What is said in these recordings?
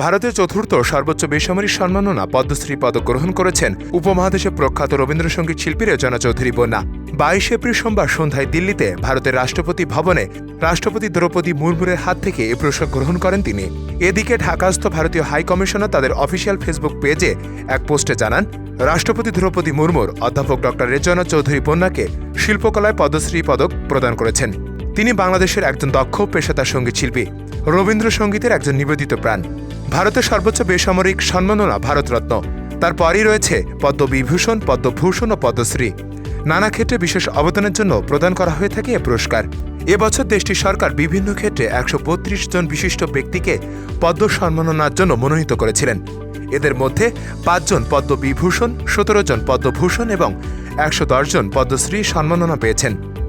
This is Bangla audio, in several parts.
ভারতের চতুর্থ সর্বোচ্চ বেসামরিক সম্মাননা পদ্মশ্রী পদক গ্রহণ করেছেন উপমহাদেশে প্রখ্যাত রবীন্দ্রসঙ্গীত শিল্পী রেজনা চৌধুরী বন্যা। বাইশ এপ্রিল সোমবার সন্ধ্যায় দিল্লিতে ভারতের রাষ্ট্রপতি ভবনে রাষ্ট্রপতি দ্রৌপদী মুর্মুরের হাত থেকে এ পুরস্কার গ্রহণ করেন তিনি। এদিকে ঢাকাস্থ ভারতীয় হাই কমিশনার তাদের অফিসিয়াল ফেসবুক পেজে এক পোস্টে জানান, রাষ্ট্রপতি দ্রৌপদী মুর্মুর অধ্যাপক ডক্টর রেজনা চৌধুরী বন্যাকে শিল্পকলায় পদ্মশ্রী পদক প্রদান করেছেন। তিনি বাংলাদেশের একজন দক্ষ পেশাদার সংগীত শিল্পী রবীন্দ্রসঙ্গীতের একজন নিবেদিত প্রাণ। ভারতের সর্বোচ্চ বেসামরিক সম্মাননা ভারতরত্ন। তারপরই রয়েছে পদ্মবিভূষণ, পদ্মভূষণ ও পদ্মশ্রী। নানা ক্ষেত্রে বিশেষ অবদানের জন্য প্রদান করা হয়ে থাকে এ পুরস্কার। এবছর দেশটির সরকার বিভিন্ন ক্ষেত্রে একশো বত্রিশ জন বিশিষ্ট ব্যক্তিকে পদ্ম সম্মাননার জন্য মনোনীত করেছিলেন। এদের মধ্যে পাঁচজন পদ্মবিভূষণ, সতেরো জন পদ্মভূষণ এবং একশো জন পদ্মশ্রী সম্মাননা পেয়েছেন।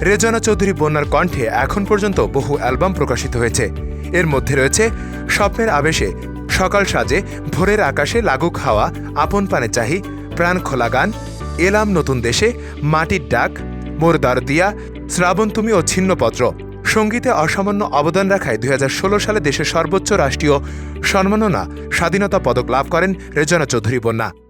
রেজনা চৌধুরী বন্যার কণ্ঠে এখন পর্যন্ত বহু অ্যালবাম প্রকাশিত হয়েছে। এর মধ্যে রয়েছে স্বপ্নের আবেশে, সকাল সাজে, ভোরের আকাশে লাগুক হাওয়া, আপন পানে চাহি, প্রাণ খোলা গান, এলাম নতুন দেশে, মাটির ডাক, মোর দিয়া শ্রাবণ তুমি ও ছিন্নপত্র সঙ্গীতে অসামান্য অবদান রাখায় দুই হাজার ষোলো সালে দেশের সর্বোচ্চ রাষ্ট্রীয় সম্মাননা স্বাধীনতা পদক লাভ করেন রেজনা চৌধুরী বন্যা।